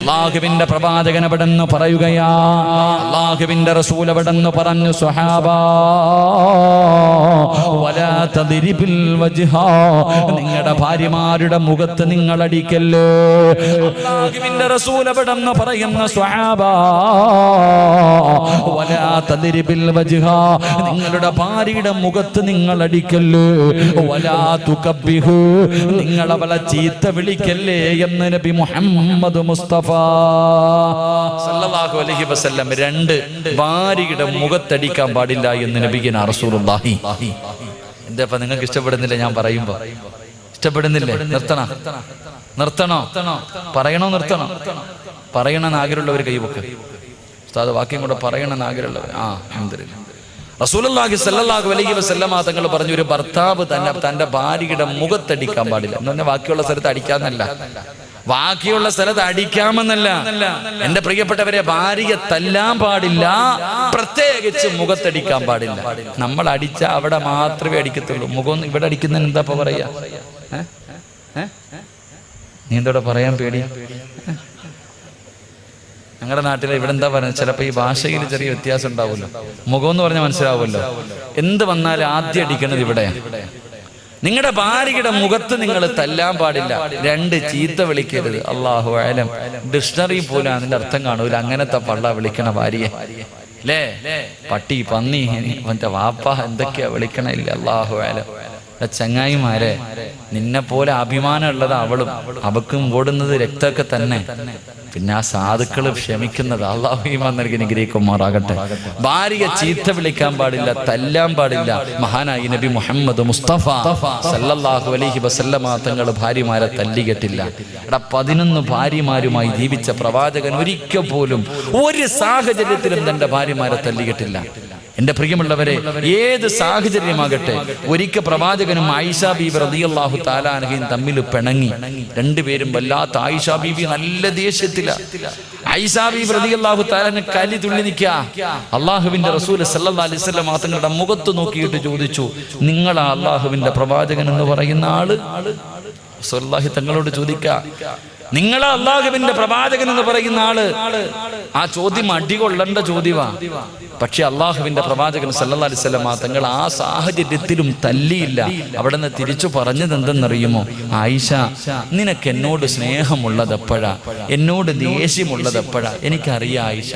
അള്ളാഹുവിന്റെ പ്രവാചകൻ അവിടെന്ന് പറയുകയാ അള്ളാഹുവിന്റെ റസൂൽ അവിടെന്ന് പറഞ്ഞു സ്വഹാബ. നിങ്ങളുടെ ഭാര്യമാരുടെ മുഖത്ത് നിങ്ങൾ അടിക്കല്ലേ അള്ളാഹുവിന്റെ റസൂൽ അവിടെന്ന് പറയുന്ന സ്വഹാബ. നിങ്ങളുടെ ഭാര്യയുടെ മുഖത്ത് നിങ്ങൾ അടിക്കല്ലേ വലാ തുകബ്ബിഹു. നിങ്ങൾ അവളെ ചീത്ത വിളിക്കല്ലേ എന്ന് നബി മുഹമ്മദ് മുസ്തഫ സല്ലല്ലാഹു അലൈഹി വസല്ലം രണ്ട് ഭാര്യയുടെ മുഖത്തടിക്കാൻ പാടില്ല എന്ന് നബിഗിന റസൂലുള്ളാഹി എന്താ നിങ്ങൾക്ക് ഇഷ്ടപ്പെടുന്നില്ല? ഞാൻ പറയുമ്പോ. ഇഷ്ടപ്പെടുന്നില്ലേ? നിർത്തണ? നിർത്തണോ? പറയണോ നിർത്തണോ? പറയണമെന്ന് ആഗ്രഹമുള്ളവർ കൈവക്ക് ഉസ്താദ് വാക്യം കൂടെ പറയണമെന്ന് ആഗ്രഹമുള്ളവർ ആ അൽഹംദുലില്ലാ റസൂലുള്ളാഹി സല്ലല്ലാഹു അലൈഹി വസല്ലമ തങ്ങൾ പറഞ്ഞു ഒരു ഭർത്താവ് തന്നെ തന്റെ ഭാര്യയുടെ മുഖത്തടിക്കാൻ പാടില്ല. എന്ന് പറഞ്ഞാൽ ബാക്കിയുള്ള സ്ഥലത്ത് അടിക്കാന്നല്ല ബാക്കിയുള്ള സ്ഥലത്ത് അടിക്കാമെന്നല്ല. എന്റെ പ്രിയപ്പെട്ടവരെ ഭാര്യയെ തല്ലാൻ പാടില്ല പ്രത്യേകിച്ച് മുഖത്തടിക്കാൻ പാടില്ല. നമ്മൾ അടിച്ച അവിടെ മാത്രമേ അടിക്കത്തുള്ളൂ. മുഖം ഇവിടെ അടിക്കുന്നതിന് എന്താ പറയാ? നീ എന്തോടെ പറയാൻ പേടി? ഞങ്ങളുടെ നാട്ടിൽ ഇവിടെ എന്താ പറയുന്നത്? ചിലപ്പോൾ ഈ ഭാഷയിൽ ചെറിയ വ്യത്യാസം ഉണ്ടാവുമല്ലോ. മുഖം എന്ന് പറഞ്ഞാൽ മനസ്സിലാവുമല്ലോ. എന്ത് വന്നാലും ആദ്യം അടിക്കുന്നത് ഇവിടെ. നിങ്ങളുടെ ഭാര്യയുടെ മുഖത്ത് നിങ്ങൾ തല്ലാൻ പാടില്ല. രണ്ട് ചീത്ത വിളിക്കരുത്. അള്ളാഹു ആലം ഡിക്ഷണറി പോലും അതിന്റെ അർത്ഥം കാണൂല. അങ്ങനത്തെ പള്ള വിളിക്കണ ഭാര്യയെ. പട്ടി പന്നി മറ്റേ വാപ്പ എന്തൊക്കെയാ വിളിക്കണില്ല അള്ളാഹു ആലം ചങ്ങായിമാരെ നിന്നെ പോലെ അഭിമാനം ഉള്ളത് അവളും. അവക്കും ഓടുന്നത് രക്തമൊക്കെ തന്നെ. പിന്നെ ആ സാധുക്കൾ ക്ഷമിക്കുന്നത് അള്ളാഹുമാൻ നൽകി നിഗ്രഹിക്കുമാറാകട്ടെ ഭാര്യ ചീത്ത വിളിക്കാൻ പാടില്ല തല്ലാൻ പാടില്ല. മഹാനായി നബി മുഹമ്മദ് മുസ്തഫ സല്ലല്ലാഹു അലൈഹി വസല്ലമ തങ്ങൾ ഭാര്യമാരെ തല്ലികെട്ടില്ല. എടാ പതിനൊന്ന് ഭാര്യമാരുമായി ജീവിച്ച പ്രവാചകൻ ഒരിക്കൽ പോലും ഒരു സാഹചര്യത്തിലും തന്റെ ഭാര്യമാരെ തല്ലികെട്ടില്ല. എന്റെ പ്രിയമുള്ളവരെ ഏത് സാഹചര്യമാകട്ടെ ഒരിക്കൽ പ്രവാചകനും ആയിഷ ബീബി റളിയല്ലാഹു താലാനഹയും തമ്മിൽ പിണങ്ങി. രണ്ടുപേരും വല്ലാത്ത ആയിഷ ബീബി നല്ല ദേഷ്യത്തില. ആയിഷ ബീബി റളിയല്ലാഹു താലാന് കലി തുള്ളി നിൽക്കുക അള്ളാഹുവിന്റെ റസൂൽ അലൈഹി വസല്ലം തങ്ങളുടെ മുഖത്ത് നോക്കിയിട്ട് ചോദിച്ചു നിങ്ങളാ അള്ളാഹുവിന്റെ പ്രവാചകൻ എന്ന് പറയുന്ന ആൾ? റസൂലുള്ളാഹി തങ്ങളോട് ചോദിക്കുക നിങ്ങളാ അള്ളാഹുവിന്റെ പ്രവാചകൻ എന്ന് പറയുന്ന ആൾ ആ ചോദ്യം അടികൊള്ളേണ്ട ചോദ്യമാ പക്ഷെ അള്ളാഹുവിന്റെ പ്രവാചകൻ വസല്ലം തങ്ങൾ ആ സാഹചര്യത്തിലും തല്ലിയില്ല. അവിടെ നിന്ന് തിരിച്ചു പറഞ്ഞത് എന്തെന്നറിയുമോ? ആയിഷ നിനക്ക് എന്നോട് സ്നേഹമുള്ളത് എപ്പോഴാ? എന്നോട് ദേഷ്യമുള്ളത് എപ്പോഴാ? എനിക്കറിയാം ആയിഷ.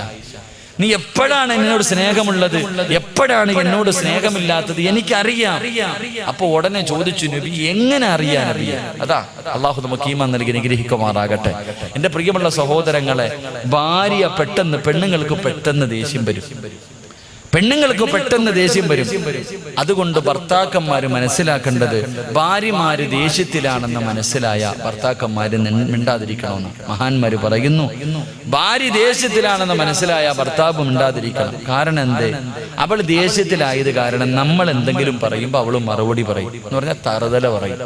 നീ എപ്പോഴാണ് എന്നോട് സ്നേഹമുള്ളത്? എപ്പോഴാണ് എന്നോട് സ്നേഹമില്ലാത്തത്? എനിക്കറിയാം. അപ്പൊ ഉടനെ ചോദിച്ചു നബി എങ്ങനെ അറിയാൻ അറിയാം അതാ അള്ളാഹു നമുക്ക് ഈമാൻ നൽകി നിഗ്രഹിക്കുമാറാകട്ടെ എന്റെ പ്രിയമുള്ള സഹോദരങ്ങളെ ഭാര്യ പെട്ടെന്ന് പെണ്ണുങ്ങൾക്ക് പെട്ടെന്ന് ദേഷ്യം വരും. പെണ്ണുങ്ങൾക്ക് പെട്ടെന്ന് ദേഷ്യം വരും. അതുകൊണ്ട് ഭർത്താക്കന്മാർ മനസ്സിലാക്കേണ്ടത് ഭാര്യമാര് ദേഷ്യത്തിലാണെന്ന് മനസ്സിലായ ഭർത്താക്കന്മാര് മിണ്ടാതിരിക്കണമെന്ന് മഹാന്മാര് പറയുന്നു. ഭാര്യ ദേഷ്യത്തിലാണെന്ന് മനസ്സിലായ ഭർത്താവ് മിണ്ടാതിരിക്കണം. കാരണം എന്തേ? അവൾ ദേഷ്യത്തിലായത് കാരണം നമ്മൾ എന്തെങ്കിലും പറയുമ്പോൾ അവൾ മറുപടി പറയും. എന്ന് പറഞ്ഞാൽ തറുതല പറയും.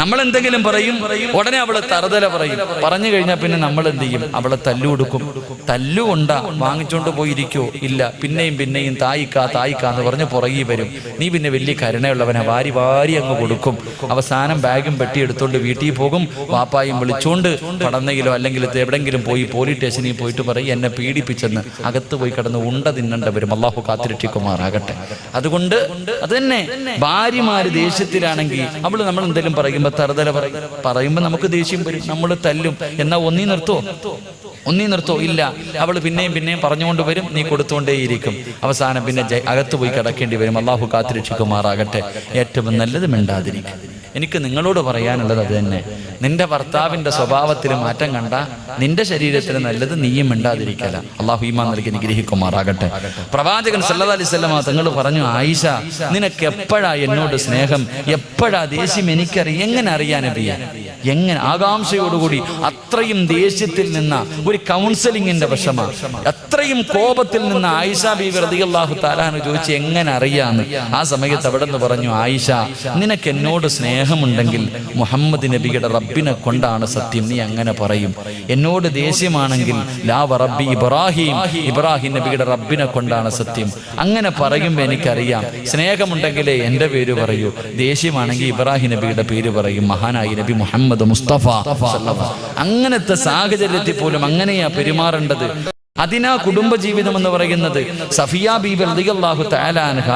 നമ്മൾ എന്തെങ്കിലും പറയും ഉടനെ അവൾ തറുതല പറയും. പറഞ്ഞു കഴിഞ്ഞാൽ പിന്നെ നമ്മൾ എന്ത് ചെയ്യും അവളെ തല്ലു കൊടുക്കും. തല്ലുകൊണ്ടാ വാങ്ങിച്ചോണ്ട് പോയിരിക്കോ? ഇല്ല. പിന്നെയും പിന്നെയും തായിക്കാ തായിക്കാ എന്ന് പറഞ്ഞ് പുറകെ വരും. നീ പിന്നെ വലിയ കരുണയുള്ളവനെ. വാരി വാരി അങ്ങ് കൊടുക്കും. അവസാനം ബാഗും പെട്ടി എടുത്തോണ്ട് വീട്ടിൽ പോകും. വാപ്പായും വിളിച്ചോണ്ട് പടന്നെങ്കിലോ അല്ലെങ്കിൽ എവിടെങ്കിലും പോയി പോലീസ് സ്റ്റേഷനിൽ പോയിട്ട് പറയും എന്നെ പീഡിപ്പിച്ചെന്ന്. അകത്ത് പോയി കിടന്ന് ഉണ്ട തിന്നണ്ട വരും അള്ളാഹു കാത്തിരക്ഷിക്കുമാറാകട്ടെ. അതുകൊണ്ട് അത് തന്നെ. ഭാര്യമാര് ദേഷ്യത്തിലാണെങ്കിൽ അവൾ നമ്മൾ എന്തെങ്കിലും പറയുമ്പോ തറുതല പറയും. പറയുമ്പോ നമുക്ക് ദേഷ്യം വരും. നമ്മൾ തല്ലും. എന്നാ ഒന്നീ നിർത്തോ? ഒന്നീ നിർത്തോ? ഇല്ല. അവൾ പിന്നെയും പിന്നെയും പറഞ്ഞുകൊണ്ട് വരും. നീ കൊടുത്തുകൊണ്ടേയിരിക്കും. അവസാനം പിന്നെ അകത്ത് പോയി കിടക്കേണ്ടി വരും. അള്ളാഹു കാത്തിരക്ഷിക്കുമാറാകട്ടെ ഏറ്റവും നല്ലത് മിണ്ടാതിരിക്കും എനിക്ക് നിങ്ങളോട് പറയാനുള്ളത് അത് തന്നെ. നിന്റെ ഭർത്താവിന്റെ സ്വഭാവത്തിൽ മാറ്റം കണ്ട നിന്റെ ശരീരത്തിന് നല്ലത് നീയും മിണ്ടാതിരിക്കല. അള്ളാഹു ഈമാൻ നൽകി നിഗ്രഹിക്കുമാറാകട്ടെ പ്രവാചകൻ സല്ലല്ലാഹു അലൈഹി തങ്ങൾ പറഞ്ഞു ആയിഷ നിനക്ക് എപ്പോഴാ എന്നോട് സ്നേഹം? എപ്പോഴാ ദേഷ്യം എനിക്കറിയാം? എങ്ങനെ അറിയാൻ അറിയാൻ എങ്ങനെ? ആകാംക്ഷയോടുകൂടി അത്രയും ദേഷ്യത്തിൽ നിന്ന ഒരു കൗൺസിലിങ്ങിന്റെ വശമാണ് അത്രയും കോപത്തിൽ നിന്ന് ആയിഷ ബീവി അള്ളാഹു താലാന്ന് ചോദിച്ചു എങ്ങനെ അറിയാന്ന്? ആ സമയത്ത് അവിടെ നിന്ന് പറഞ്ഞു ആയിഷ നിനക്ക് എന്നോട് സ്നേഹമുണ്ടെങ്കിൽ മുഹമ്മദ് നബിയുടെ റബ്ബിനെ കൊണ്ടാണ് സത്യം. നീ അങ്ങനെ പറയും. എന്നോട് ദേഷ്യമാണെങ്കിൽ ലാ റബ്ബി ഇബ്രാഹിം. ഇബ്രാഹിം നബിയുടെ റബ്ബിനെ കൊണ്ടാണ് സത്യം. അങ്ങനെ പറയുമ്പോൾ എനിക്കറിയാം. സ്നേഹമുണ്ടെങ്കിലേ എന്റെ പേര് പറയൂ. ദേഷ്യമാണെങ്കിൽ ഇബ്രാഹിം നബിയുടെ പേര് പറയും. മഹാനായി നബി മുഹമ്മദ് മുസ്തഫ അങ്ങനത്തെ സാഹചര്യത്തിൽ പോലും അങ്ങനെയാ പെരുമാറേണ്ടത്? അതിനാ കുടുംബജീവിതം എന്ന് പറയുന്നത്. സഫിയ ബീബി റളിയല്ലാഹു തആല അൻഹ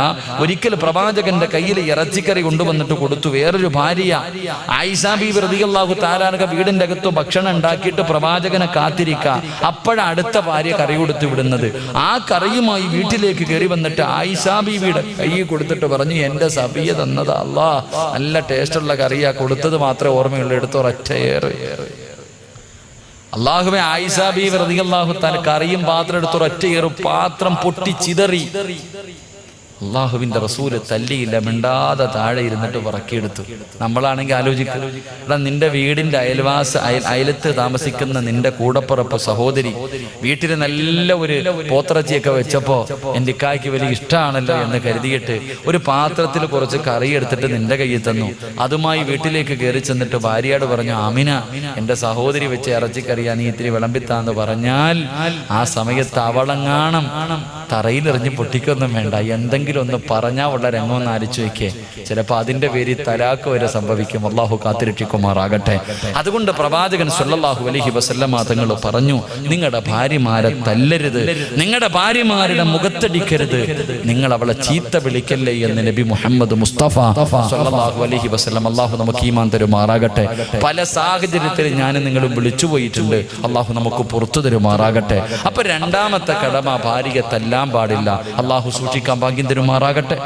ഒരിക്കൽ പ്രവാചകന്റെ കയ്യിൽ ഇറച്ചിക്കറി കൊണ്ടുവന്നിട്ട് കൊടുത്തു. വേറൊരു ഭാര്യ ആയിഷ ബീബി റളിയല്ലാഹു താലാൻഹ വീടിന്റെ അകത്ത് ഭക്ഷണം ഉണ്ടാക്കിയിട്ട് പ്രവാചകനെ കാത്തിരിക്ക. അപ്പോഴടുത്ത ഭാര്യ കറി കൊടുത്തു വിടുന്നത്. ആ കറിയുമായി വീട്ടിലേക്ക് കയറി വന്നിട്ട് ആയിഷ ബീബിയുടെ കൈ കൊടുത്തിട്ട് പറഞ്ഞു എന്റെ സഫിയ തന്നതാ അല്ലാ നല്ല ടേസ്റ്റുള്ള കറിയാ. കൊടുത്തത് മാത്രമേ ഓർമ്മയുള്ളൂ. എടുത്ത് ഒരൊറ്റയേറെ ആയിസാബി റളിയല്ലാഹു തആല കറിയും പാത്രം എടുത്ത് ഒറ്റയേറും പാത്രം പൊട്ടി ചിതറി അള്ളാഹുവിന്റെ റസൂൽ തല്ലിയില്ല മിണ്ടാതെ താഴെ ഇരുന്നിട്ട് പറക്കിയെടുത്തു നമ്മളാണെങ്കിൽ ആലോചിക്കും എടാ നിന്റെ വീടിന്റെ അയൽവാസ അയൽ അയലത്ത് താമസിക്കുന്ന നിന്റെ കൂടപ്പുറപ്പ് സഹോദരി വീട്ടിൽ നല്ല ഒരു പോത്തിറച്ചിയൊക്കെ വെച്ചപ്പോ എന്റെ ഇക്കായ്ക്ക് വലിയ ഇഷ്ടമാണല്ലോ എന്ന് കരുതിയിട്ട് ഒരു പാത്രത്തിൽ കുറച്ച് കറി എടുത്തിട്ട് നിന്റെ കയ്യിൽ തന്നു. അതുമായി വീട്ടിലേക്ക് കയറി ചെന്നിട്ട് ഭാര്യയോട് പറഞ്ഞു അമിന എന്റെ സഹോദരി വെച്ച് ഇറച്ചിക്കറിയാ നീ ഇത്തിരി വിളമ്പിത്താന്ന് പറഞ്ഞാൽ ആ സമയത്ത് അവളങ്ങാണം തറയിലെറിഞ്ഞ് പൊട്ടിക്കൊന്നും വേണ്ട. എന്തെങ്കിലും ഒന്ന് പറഞ്ഞാൽ ഉള്ള രംഗം ഒന്ന് ആലോചിച്ച് വെക്കേ ചിലപ്പോൾ അതിന്റെ പേരിൽ തലാക്ക് വരെ സംഭവിക്കും. അള്ളാഹു കാത്തിരക്ഷിക്കുമാറാകട്ടെ. അതുകൊണ്ട് പ്രവാചകൻ സല്ലല്ലാഹു അലഹി വസല്ലമ തങ്ങൾ പറഞ്ഞു നിങ്ങളുടെ ഭാര്യമാരെ തല്ലരുത്. നിങ്ങളുടെ ഭാര്യമാരുടെ മുഖത്തടിക്കരുത്. നിങ്ങൾ അവളെ ചീത്ത വിളിക്കല്ലേ എന്ന് നബി മുഹമ്മദ് മുസ്തഫ സല്ലല്ലാഹു അലൈഹി വസല്ലം അള്ളാഹു നമുക്ക് ഈമാൻ തരുമാറാകട്ടെ. പല സാഹചര്യത്തിൽ ഞാൻ നിങ്ങളും വിളിച്ചു പോയിട്ടുണ്ട് അള്ളാഹു നമുക്ക് പുറത്തു തരുമാറാകട്ടെ. അപ്പൊ രണ്ടാമത്തെ കടമ ഭാര്യയെ തല്ലാൻ പാടില്ല. അള്ളാഹു സൂക്ഷിക്കാൻ ഭാഗ്യം തരുമാറാകട്ടെ.